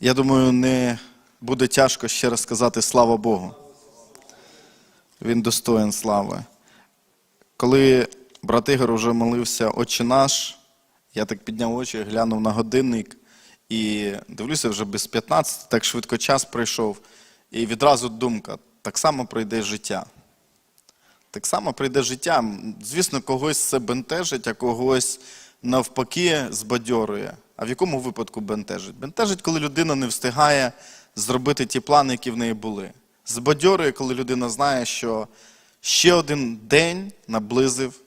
Я думаю, не буде тяжко ще раз сказати слава Богу. Він достоин слави. Коли брат Ігор вже молився Отче наш, я так підняв очі, глянув на годинник і дивлюся вже без 15, так швидко час пройшов. І відразу думка: так само пройде життя. Так само прийде життя. Звісно, когось це бентежить, а когось навпаки збадьорює. А в якому випадку бентежить? Бентежить, коли людина не встигає зробити ті плани, які в неї були. Збадьорює, коли людина знає, що ще один день наблизив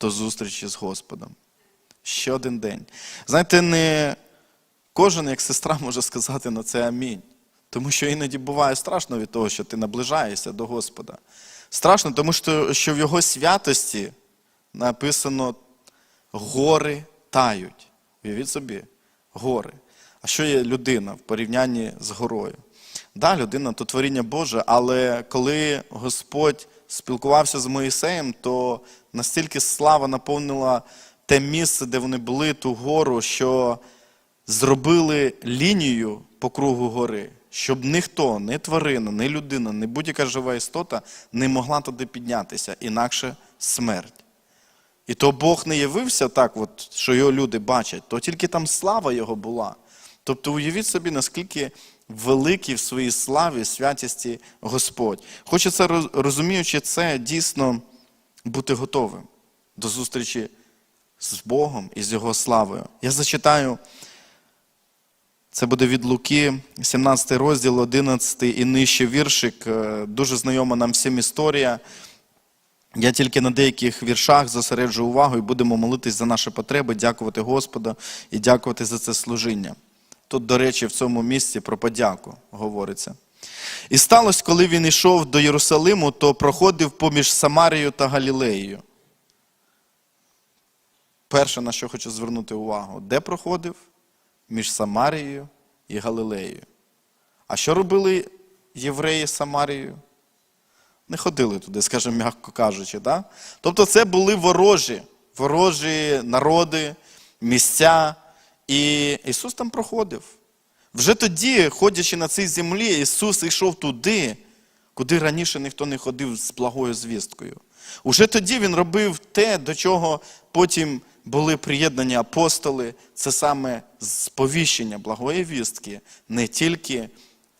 до зустрічі з Господом. Ще один день. Знаєте, не кожен, як сестра, може сказати на це амінь. Тому що іноді буває страшно від того, що ти наближаєшся до Господа. Страшно, тому що, що в Його святості написано гори тають. Уявіть собі, гори. А що є людина в порівнянні з горою? Да, людина то творіння Боже, але коли Господь спілкувався з Моїсеєм, то настільки слава наповнила те місце, де вони були, ту гору, що зробили лінію по кругу гори, щоб ніхто, ні тварина, ні людина, ні будь-яка жива істота не могла туди піднятися, інакше смерть. І то Бог не явився так, от, що його люди бачать, то тільки там слава його була. Тобто уявіть собі, наскільки великий в своїй славі, святісті Господь. Хочеться, розуміючи це, дійсно бути готовим до зустрічі з Богом і з Його славою. Я зачитаю, це буде від Луки, 17 розділ, 11 і нижче віршик. Е, Дуже знайома нам всім історія. Я тільки на деяких віршах зосереджу увагу і будемо молитись за наші потреби, дякувати Господу і дякувати за це служіння. Тут, до речі, в цьому місці про подяку говориться. І сталося, коли він йшов до Єрусалиму, то проходив поміж Самарією та Галілеєю. Перше, на що хочу звернути увагу, де проходив? Між Самарією і Галилеєю. А що робили євреї з Самарією? Не ходили туди, скажімо, м'яко кажучи. Да? Тобто це були ворожі, ворожі народи, місця. І Ісус там проходив. Вже тоді, ходячи на цій землі, Ісус йшов туди, куди раніше ніхто не ходив з благою звісткою. Уже тоді Він робив те, до чого потім були приєднані апостоли, це саме сповіщення благої вістки не тільки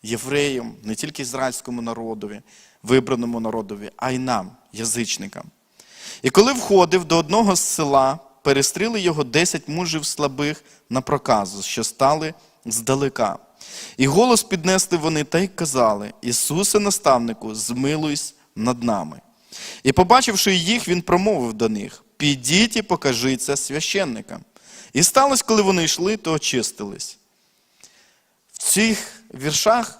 євреям, не тільки ізраїльському народові, вибраному народові, а й нам, язичникам. І коли входив до одного з села, перестріли його десять мужів слабих на проказу, що стали здалека. І голос піднесли вони та й казали: Ісусе, наставнику, змилуйся над нами. І, побачивши їх, він промовив до них: Підіть і покажіться священникам. І сталося, коли вони йшли, то очистились. В цих віршах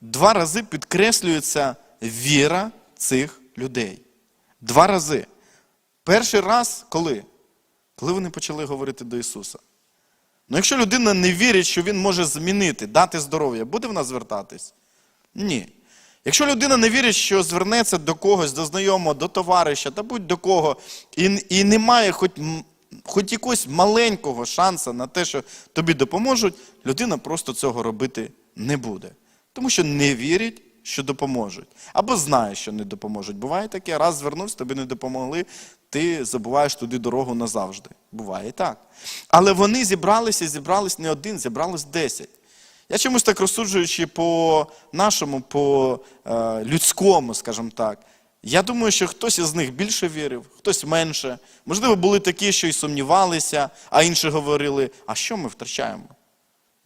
два рази підкреслюється віра цих людей. Два рази. Перший раз коли? Коли вони почали говорити до Ісуса. Ну, якщо людина не вірить, що Він може змінити, дати здоров'я, буде вона звертатись? Ні. Якщо людина не вірить, що звернеться до когось, до знайомого, до товариша, та будь-до кого, і, і не має хоч, хоч якогось маленького шансу на те, що тобі допоможуть, людина просто цього робити не буде. Тому що не вірить, що допоможуть. Або знає, що не допоможуть. Буває таке, раз звернувся, тобі не допомогли, ти забуваєш туди дорогу назавжди. Буває так. Але вони зібралися, зібрались не один, зібрались десять. Я чомусь так розсуджуючи по нашому, по е, людському, скажімо так. Я думаю, що хтось із них більше вірив, хтось менше. Можливо, були такі, що й сумнівалися, а інші говорили: а що ми втрачаємо?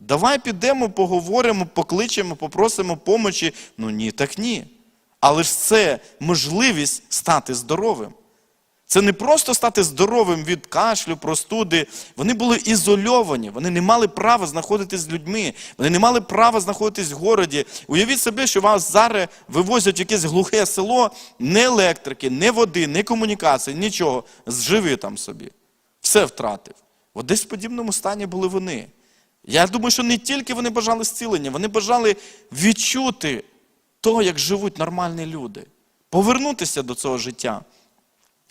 Давай підемо, поговоримо, покличемо, попросимо помочі. Ну ні, так ні. Але ж це можливість стати здоровим. Це не просто стати здоровим від кашлю, простуди. Вони були ізольовані, вони не мали права знаходитись з людьми, вони не мали права знаходитись в городі. Уявіть собі, що вас зараз вивозять в якесь глухе село, не електрики, не води, не комунікації, нічого. Зживи там собі. Все втратив. От десь в подібному стані були вони. Я думаю, що не тільки вони бажали зцілення, вони бажали відчути то, як живуть нормальні люди, повернутися до цього життя.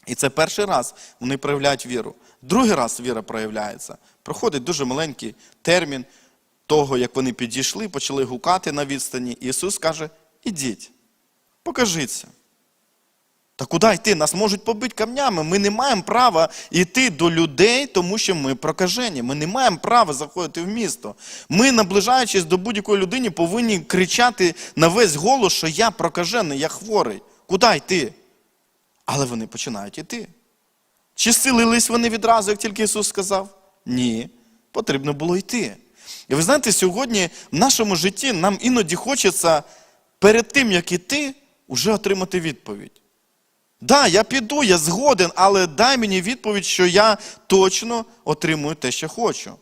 І це перший раз вони проявляють віру. Другий раз віра проявляється. Проходить дуже маленький термін. того, як вони підійшли, почали гукати на відстані, Ісус каже: ідіть, покажіться. Та куди йти? Нас можуть побити камнями. Ми не маємо права йти до людей, тому що ми прокажені. Ми не маємо права заходити в місто. Ми, наближаючись до будь-якої людини, повинні кричати на весь голос, що я прокажений, я хворий. Куди йти? Але вони починають йти. Чи зцілились вони відразу, як тільки Ісус сказав? Ні. Потрібно було йти. І ви знаєте, сьогодні в нашому житті нам іноді хочеться перед тим, як іти, уже отримати відповідь. Да, я піду, я згоден, але дай мені відповідь, що я точно отримую те, що хочу.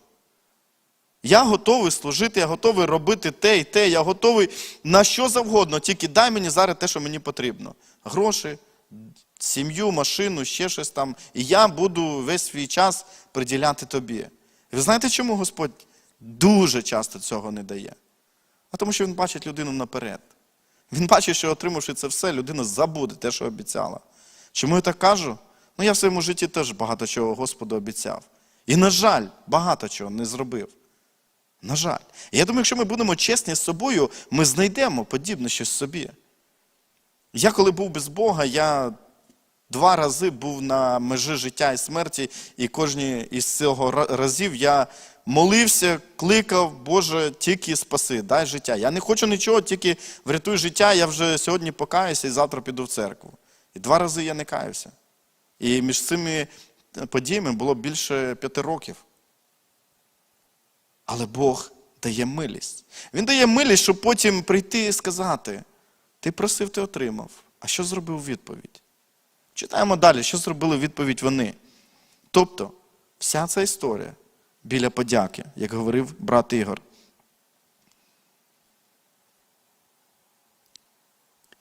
Я готовий служити, я готовий робити те і те, я готовий на що завгодно, тільки дай мені зараз те, що мені потрібно. Гроші, сім'ю, машину, ще щось там. І я буду весь свій час приділяти тобі. І ви знаєте, чому Господь дуже часто цього не дає? А тому, що він бачить людину наперед. Він бачить, що отримавши це все, людина забуде те, що обіцяла. Чому я так кажу? Ну, я в своєму житті теж багато чого Господу обіцяв. І, на жаль, багато чого не зробив. На жаль. І я думаю, якщо ми будемо чесні з собою, ми знайдемо подібне щось собі. Я, коли був без Бога, я два рази був на межі життя і смерті, і кожні із цього разів я молився, кликав, Боже, тільки спаси, дай життя. Я не хочу нічого, тільки врятуй життя, я вже сьогодні покаюся і завтра піду в церкву. І два рази я не каюся. І між цими подіями було більше п'яти років. Але Бог дає милість. Він дає милість, щоб потім прийти і сказати: ти просив, ти отримав. А що зробив відповідь? Читаємо далі, що зробили відповідь вони. Тобто, вся ця історія біля подяки, як говорив брат Ігор.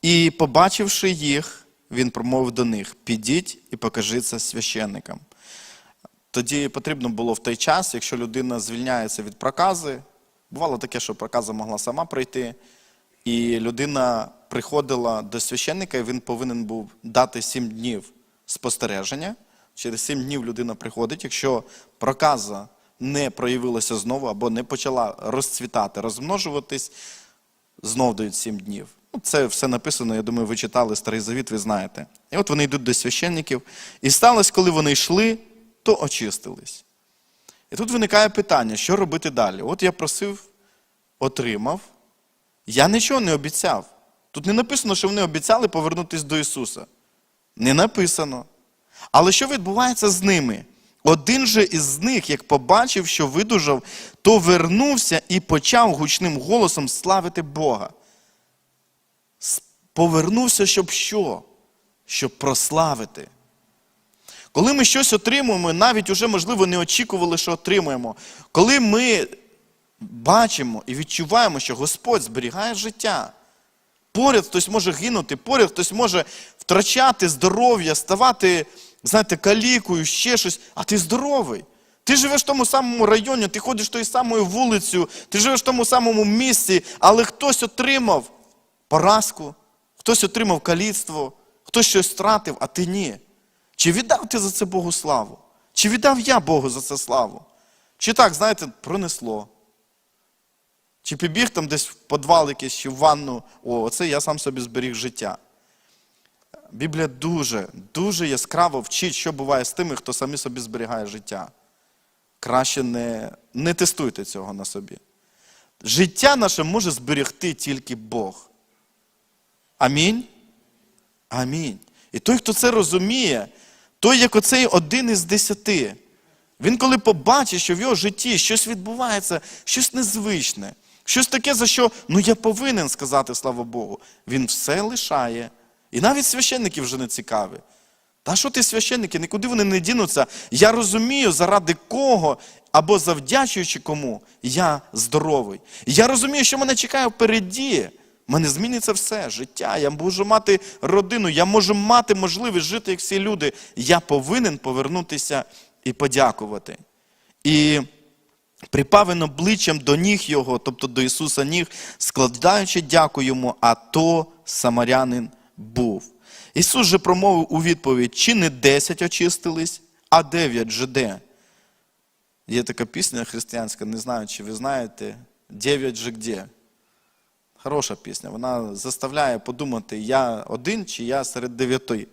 І, побачивши їх, він промовив до них: підіть і покажіться священникам. Тоді потрібно було в той час, якщо людина звільняється від прокази, бувало таке, що проказа могла сама прийти, і людина приходила до священника, і він повинен був дати сім днів спостереження. Через сім днів людина приходить. Якщо проказа не проявилася знову або не почала розцвітати, розмножуватись, знов дають сім днів. Ну, Це все написано, я думаю, ви читали Старий Завіт, ви знаєте. І от вони йдуть до священників. І сталося, коли вони йшли, то очистились. І тут виникає питання, що робити далі? От я просив, отримав. Я нічого не обіцяв. Тут не написано, що вони обіцяли повернутися до Ісуса. Не написано. Але що відбувається з ними? Один же із них, як побачив, що видужав, то вернувся і почав гучним голосом славити Бога. Повернувся, щоб що? Щоб прославити. Коли ми щось отримуємо, навіть уже, можливо, не очікували, що отримуємо. Коли ми бачимо і відчуваємо, що Господь зберігає життя. Поряд хтось може гинути, поряд хтось може втрачати здоров'я, ставати, знаєте, калікою, ще щось, а ти здоровий. Ти живеш в тому самому районі, ти ходиш тою самою вулицею, ти живеш в тому самому місці, але хтось отримав поразку, хтось отримав каліцтво, хтось щось втратив, а ти ні. Чи віддав ти за це Богу славу? Чи віддав я Богу за це славу? Чи так, знаєте, пронесло? Чи побіг там десь в підвал якийсь, чи в ванну, о, оце я сам собі зберіг життя. Біблія дуже, дуже яскраво вчить, що буває з тими, хто самі собі зберігає життя. Краще не, не тестуйте цього на собі. Життя наше може зберегти тільки Бог. Амінь. Амінь. І той, хто це розуміє, той, як оцей один із десяти, він коли побачить, що в його житті щось відбувається, щось незвичне, щось таке, за що ну я повинен сказати слава Богу, він все лишає. І навіть священники вже не цікаві. Та що ти священники, нікуди вони не дінуться. Я розумію, заради кого або завдячуючи кому я здоровий. Я розумію, що мене чекає впереді. В Мене зміниться все життя. Я можу мати родину, я можу мати можливість жити, як всі люди. Я повинен повернутися і подякувати. І припав він обличчям до ніг його, тобто до Ісуса ніг, складаючи дяку йому, а то самарянин був. Ісус же промовив у відповідь: чи не десять очистились, а дев'ять же де? Є така пісня християнська, не знаю, чи ви знаєте. дев'ять же где. Хороша пісня. Вона заставляє подумати, я один чи я серед дев'яти.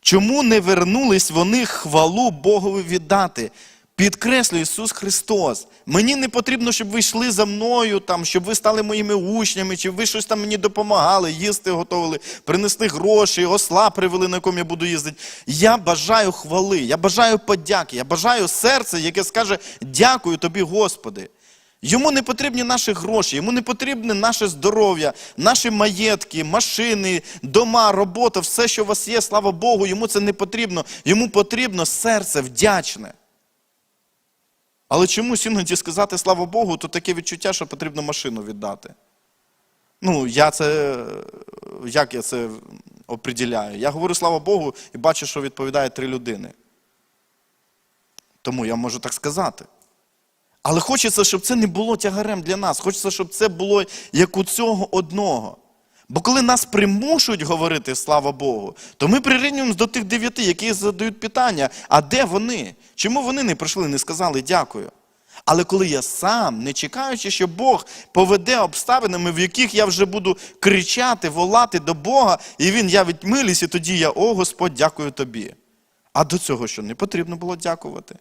Чому не вернулись вони хвалу Богові віддати? Підкреслює Ісус Христос. Мені не потрібно, щоб ви йшли за мною, там, щоб ви стали моїми учнями, чи ви щось там мені допомагали, їсти готували, принесли гроші, осла привели, на якому я буду їздити. Я бажаю хвали, я бажаю подяки, я бажаю серця, яке скаже дякую тобі, Господи. Йому не потрібні наші гроші, йому не потрібне наше здоров'я, наші маєтки, машини, дома, робота, все, що у вас є, слава Богу, йому це не потрібно. Йому потрібно серце вдячне. Але чомусь іноді сказати слава Богу, то таке відчуття, що потрібно машину віддати. Ну, я це, як я це оприділяю? Я говорю слава Богу і бачу, що відповідає три людини. Тому я можу так сказати. Але хочеться, щоб це не було тягарем для нас. Хочеться, щоб це було як у цього одного. Бо коли нас примушують говорити слава Богу, то ми прирівнюємося до тих дев'яти, які задають питання: а де вони? Чому вони не прийшли, не сказали дякую? Але коли я сам, не чекаючи, що Бог поведе обставинами, в яких я вже буду кричати, волати до Бога, і Він явить милість, і тоді я, о Господь, дякую тобі. А до цього що не потрібно було дякувати?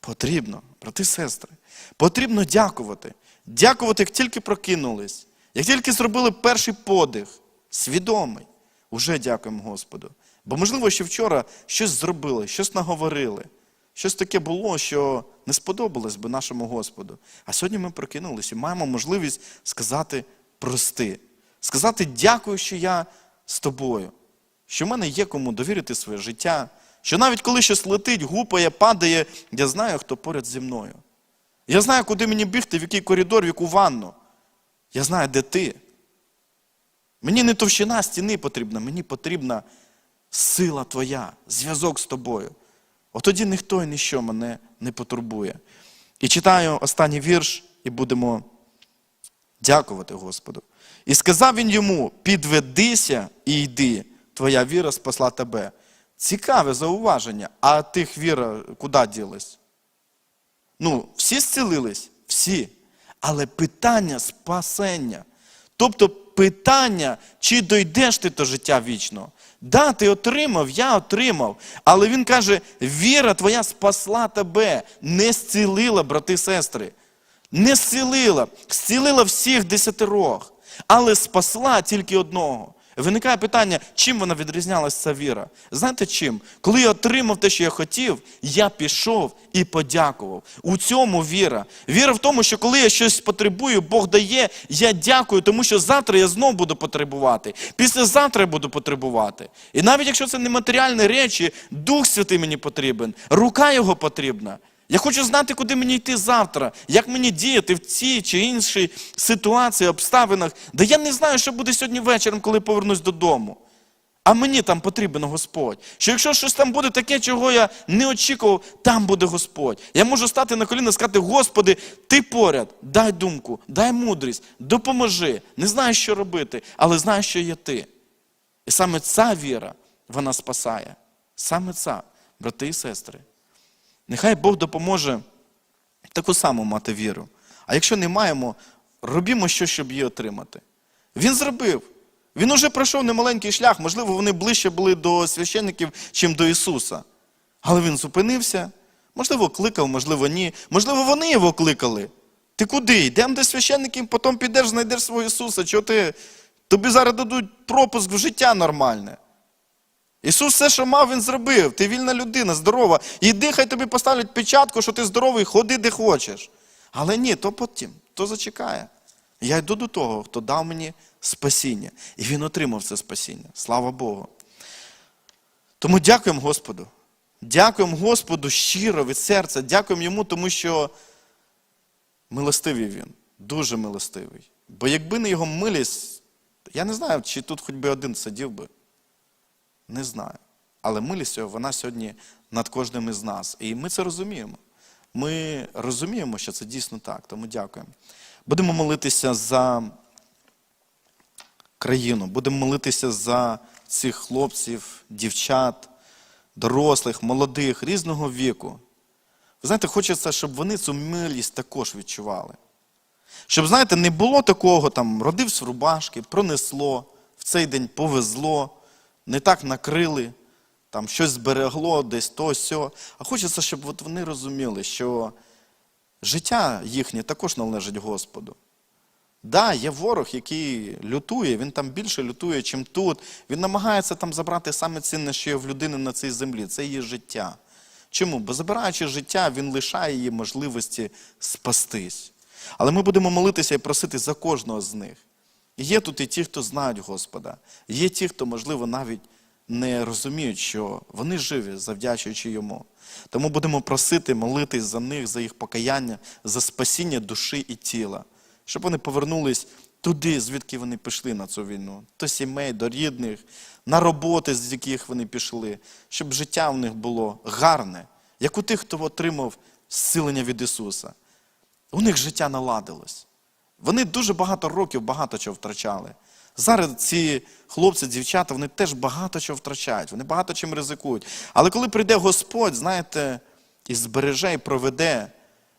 Потрібно, брати і сестри, потрібно дякувати. Дякувати, як тільки прокинулись, як тільки зробили перший подих, свідомий, уже дякуємо Господу. Бо, можливо, ще вчора щось зробили, щось наговорили, щось таке було, що не сподобалось би нашому Господу. А сьогодні ми прокинулись і маємо можливість сказати прости, сказати дякую, що я з тобою, що в мене є кому довірити своє життя, що навіть коли щось летить, гупає, падає, я знаю, хто поряд зі мною. Я знаю, куди мені бігти, в який коридор, в яку ванну. Я знаю, де ти. Мені не товщина стіни потрібна, мені потрібна сила твоя, зв'язок з тобою. От тоді ніхто і ніщо мене не потурбує. І читаю останній вірш, і будемо дякувати Господу. І сказав він йому: підведися і йди, твоя віра спасла тебе. Цікаве зауваження, а тих віра куди ділась? Ну, всі зцілились? Всі. Але питання спасення. Тобто питання, чи дойдеш ти до життя вічного. Да, ти отримав, я отримав. Але він каже: віра твоя спасла тебе, не зцілила, брати сестри. Не зцілила, зцілила всіх десятирох, але спасла тільки одного. Виникає питання, чим вона відрізнялася ця віра? Знаєте чим? Коли я отримав те, що я хотів, я пішов і подякував. У цьому віра. Віра в тому, що коли я щось потребую, Бог дає, я дякую, тому що завтра я знов буду потребувати. Післязавтра я буду потребувати. І навіть якщо це не матеріальні речі, Дух Святий мені потрібен, рука його потрібна. Я хочу знати, куди мені йти завтра, як мені діяти в цій чи іншій ситуації, обставинах, де я не знаю, що буде сьогодні вечором, коли повернусь додому. А мені там потрібен Господь. Що якщо щось там буде таке, чого я не очікував, там буде Господь. Я можу стати на коліна і сказати, Господи, ти поряд, дай думку, дай мудрість, допоможи. Не знаю, що робити, але знаю, що є ти. І саме ця віра, вона спасає. Саме ця, брати і сестри. Нехай Бог допоможе таку саму мати віру. А якщо не маємо, робімо щось, щоб її отримати. Він зробив. Він уже пройшов немаленький шлях, можливо, вони ближче були до священників, чим до Ісуса. Але він зупинився, можливо, кликав, можливо, ні. Можливо, вони його кликали. Ти куди? Йдемо до священників, потім підеш, знайдеш свого Ісуса. Чого ти? Тобі зараз дадуть пропуск в життя нормальне. Ісус все, що мав, Він зробив. Ти вільна людина, здорова. Іди, хай тобі поставлять печатку, що ти здоровий, ходи де хочеш. Але ні, то потім, то зачекає. Я йду до того, хто дав мені спасіння. І він отримав це спасіння. Слава Богу. Тому дякуємо Господу. Дякуємо Господу щиро від серця. Дякуємо йому, тому що милостивий він, дуже милостивий. Бо якби не його милість, я не знаю, чи тут хоч би один сидів би. Не знаю. Але милість вона сьогодні над кожним із нас. І ми це розуміємо. Ми розуміємо, що це дійсно так. Тому дякуємо. Будемо молитися за країну, будемо молитися за цих хлопців, дівчат, дорослих, молодих, різного віку. Ви знаєте, хочеться, щоб вони цю милість також відчували. Щоб, знаєте, не було такого, там, родився в рубашки, пронесло, в цей день повезло, не так накрили, там щось зберегло, десь то, сьо. А хочеться, щоб от вони розуміли, що життя їхнє також належить Господу. Да, є ворог, який лютує, він там більше лютує, чим тут. Він намагається там забрати саме цінне, що є в людини на цій землі. Це її життя. Чому? Бо забираючи життя, він лишає її можливості спастись. Але ми будемо молитися і просити за кожного з них. Є тут і ті, хто знають Господа. Є ті, хто, можливо, навіть не розуміють, що вони живі, завдячуючи йому. Тому будемо просити, молитись за них, за їх покаяння, за спасіння душі і тіла, щоб вони повернулись туди, звідки вони пішли на цю війну, до сімей, до рідних, на роботи, з яких вони пішли, щоб життя в них було гарне, як у тих, хто отримав зцілення від Ісуса. У них життя наладилось. Вони дуже багато років багато чого втрачали. Зараз ці хлопці, дівчата, вони теж багато чого втрачають, вони багато чим ризикують. Але коли прийде Господь, знаєте, і збереже, і проведе,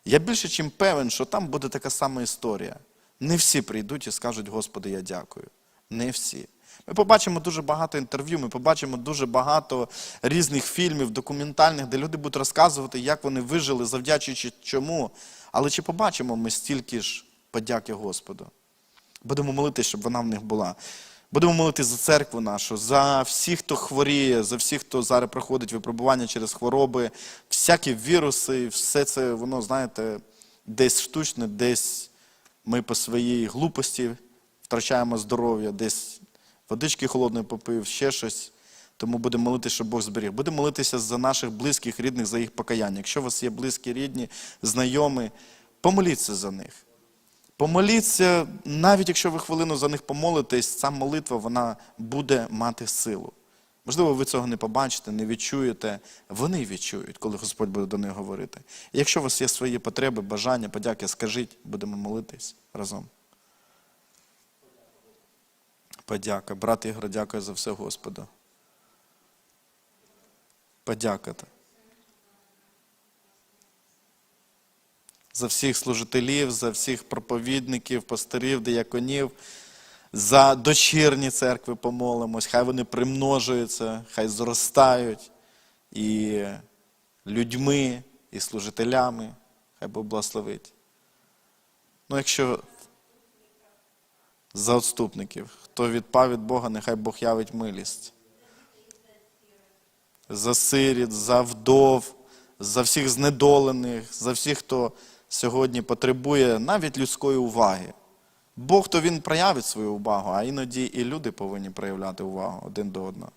я більше чим певен, що там буде така сама історія. Не всі прийдуть і скажуть, Господи, я дякую. Не всі. Ми побачимо дуже багато інтерв'ю, ми побачимо дуже багато різних фільмів, документальних, де люди будуть розказувати, як вони вижили, завдячуючи чому. Але чи побачимо ми стільки ж подяки Господу? Будемо молитися, щоб вона в них була. Будемо молитися за церкву нашу, за всіх, хто хворіє, за всіх, хто зараз проходить випробування через хвороби, всякі віруси, все це, воно, знаєте, десь штучне, десь ми по своїй глупості втрачаємо здоров'я, десь водички холодної попив, ще щось. Тому будемо молитися, щоб Бог зберіг. Будемо молитися за наших близьких, рідних, за їх покаяння. Якщо у вас є близькі, рідні, знайомі, помоліться за них. Помоліться, навіть якщо ви хвилину за них помолитесь, ця молитва вона буде мати силу. Можливо, ви цього не побачите, не відчуєте. Вони відчують, коли Господь буде до них говорити. І якщо у вас є свої потреби, бажання, подяки, скажіть, будемо молитись разом. Подяка. Брат Ігор, дякую за все Господу. Подякувати. За всіх служителів, за всіх проповідників, пастирів, дияконів, за дочірні церкви помолимось. Хай вони примножуються, хай зростають і людьми, і служителями. Хай Бог благословить. Ну, якщо за отступників, хто відпав від Бога, нехай Бог явить милість. За сиріт, за вдов, за всіх знедолених, за всіх, хто сьогодні потребує навіть людської уваги. Бог то він проявить свою увагу, а іноді і люди повинні проявляти увагу один до одного.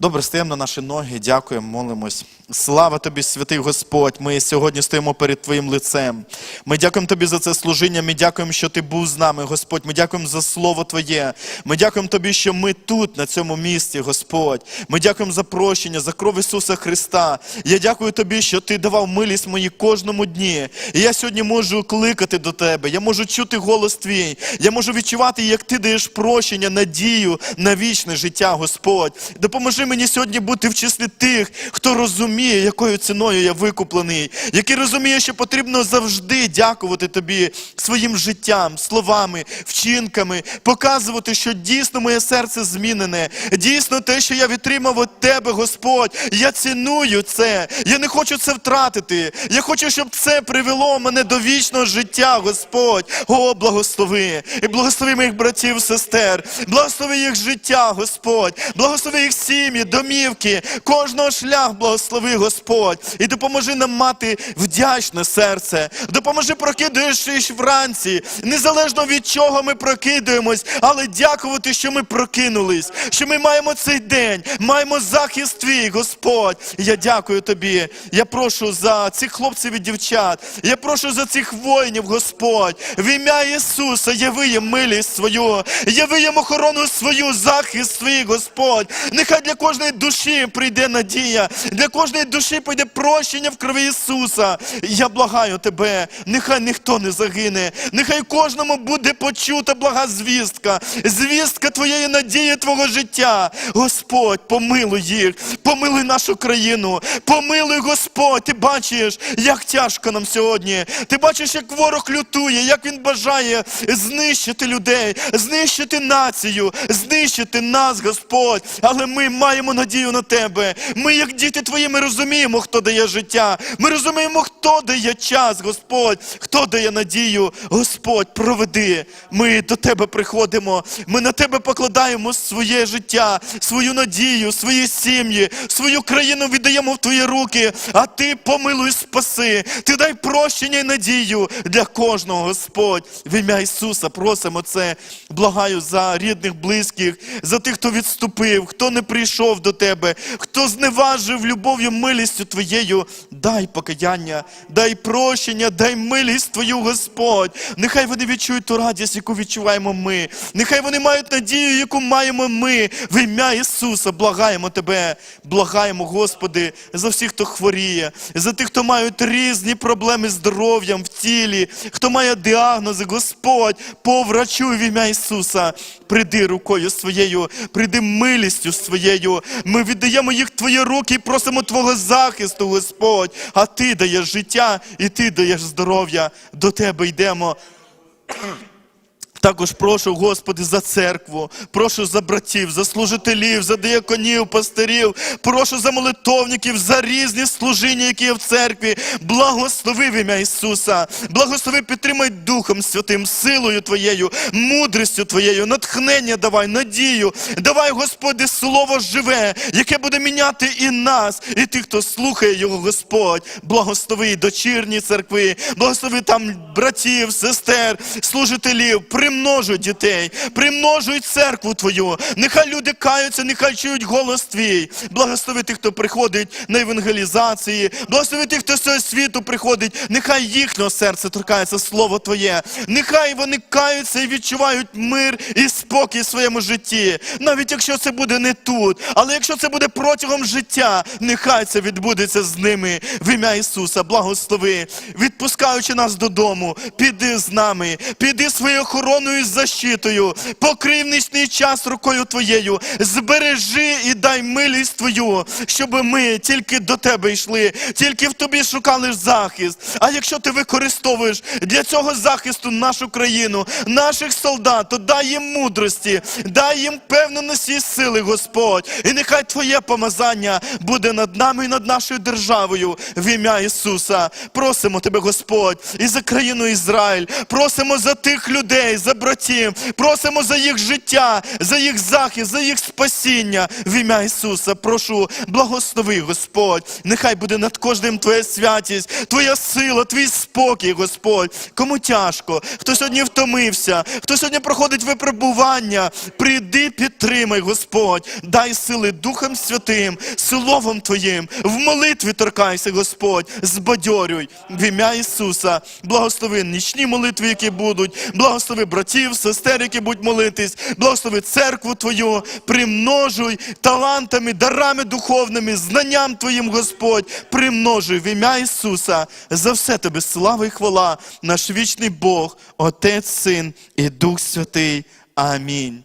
Добре, стаємо на наші ноги, дякуємо, молимось. Слава тобі, святий Господь! Ми сьогодні стоїмо перед Твоїм лицем. Ми дякуємо Тобі за це служіння. Ми дякуємо, що Ти був з нами, Господь. Ми дякуємо за Слово Твоє. Ми дякуємо Тобі, що ми тут, на цьому місці, Господь. Ми дякуємо за прощення, за кров Ісуса Христа. Я дякую Тобі, що Ти давав милість мені кожному дні. І я сьогодні можу кликати до Тебе. Я можу чути голос Твій. Я можу відчувати, як Ти даєш прощення, надію на вічне життя, Господь. Допоможи мені сьогодні бути в числі тих, хто розуміє, якою ціною я викуплений, який розуміє, що потрібно завжди дякувати тобі своїм життям, словами, вчинками, показувати, що дійсно моє серце змінене, дійсно те, що я відтримав від тебе, Господь. Я ціную це. Я не хочу це втратити. Я хочу, щоб це привело мене до вічного життя, Господь. О, благослови. І благослови моїх братів, сестер, благослови їх життя, Господь, благослови їх сім'ї, домівки, кожного шлях благослови, Господь, і допоможи нам мати вдячне серце. Допоможи прокидаючись вранці, незалежно від чого ми прокидаємось, але дякувати, що ми прокинулись, що ми маємо цей день, маємо захист твій, Господь. Я дякую тобі. Я прошу за цих хлопців і дівчат. Я прошу за цих воїнів, Господь. В ім'я Ісуса яви їм милість свою, яви їм охорону свою, захист свій, Господь. Нехай для кожної душі прийде надія, для кожної душі прийде прощення в крові Ісуса. Я благаю тебе, нехай ніхто не загине, нехай кожному буде почута блага звістка, звістка твоєї надії, твого життя. Господь, помилуй їх, помилуй нашу країну, помилуй Господь. Ти бачиш, як тяжко нам сьогодні. Ти бачиш, як ворог лютує, як він бажає знищити людей, знищити націю, знищити нас, Господь. Але ми маємо надію на тебе. Ми, як діти твої, ми розуміємо, хто дає життя. Ми розуміємо, хто дає час, Господь, хто дає надію. Господь, проведи. Ми до тебе приходимо. Ми на тебе покладаємо своє життя, свою надію, свої сім'ї, свою країну віддаємо в твої руки. А ти помилуй, спаси. Ти дай прощення і надію для кожного, Господь. В ім'я Ісуса просимо це. Благаю за рідних, близьких, за тих, хто відступив, хто не прийшов до тебе, хто зневажив любов'ю, милістю Твоєю. Дай покаяння, дай прощення, дай милість Твою, Господь. Нехай вони відчують ту радість, яку відчуваємо ми. Нехай вони мають надію, яку маємо ми. В ім'я Ісуса благаємо Тебе, благаємо, Господи, за всіх, хто хворіє, за тих, хто мають різні проблеми з здоров'ям в тілі, хто має діагнози, Господь, поврачуй в ім'я Ісуса. Прийди рукою своєю, прийди милістю своєю. Ми віддаємо їх Твої руки і просимо Твого захисту, Господь. А Ти даєш життя і Ти даєш здоров'я. До Тебе йдемо. Також прошу, Господи, за церкву, прошу за братів, за служителів, за дияконів, пастирів, прошу за молитовників, за різні служіння, які є в церкві. Благослови в ім'я Ісуса, благослови, підтримай Духом Святим, силою Твоєю, мудрістю Твоєю, натхнення давай, надію. Давай, Господи, слово живе, яке буде міняти і нас, і тих, хто слухає його, Господь. Благослови дочірні церкви, благослови там братів, сестер, служителів, примножуй дітей, примножуй церкву Твою. Нехай люди каються, нехай чують голос Твій. Благослови тих, хто приходить на евангелізації, благослови тих, хто з цього світу приходить. Нехай їхнього серця торкається Слово Твоє. Нехай вони каються і відчувають мир і спокій в своєму житті. Навіть якщо це буде не тут, але якщо це буде протягом життя, нехай це відбудеться з ними в ім'я Ісуса. Благослови, відпускаючи нас додому, піди з нами, піди своєю охороною і защитою, нічний час рукою Твоєю, збережи і дай милість Твою, щоб ми тільки до Тебе йшли, тільки в Тобі шукали захист. А якщо ти використовуєш для цього захисту нашу країну, наших солдат, то дай їм мудрості, дай їм певненості і сили, Господь. І нехай Твоє помазання буде над нами і над нашою державою в ім'я Ісуса. Просимо Тебе, Господь, і за країну Ізраїль, просимо за тих людей, за братів, просимо за їх життя, за їх захист, за їх спасіння в ім'я Ісуса. Прошу, благослови, Господь. Нехай буде над кожним Твоя святість, Твоя сила, Твій спокій, Господь. Кому тяжко, хто сьогодні втомився, хто сьогодні проходить випробування, прийди, підтримай, Господь, дай сили Духом Святим, Словом Твоїм, в молитві торкайся, Господь, збадьорюй в ім'я Ісуса. Благослови нічні молитви, які будуть, благослови братів, сестер, які будуть молитись, благослови церкву Твою, примножуй талантами, дарами духовними, знанням Твоїм, Господь, примножуй в ім'я Ісуса. За все Тебе, слава і хвала, наш вічний Бог, Отець, Син і Дух Святий. Амінь.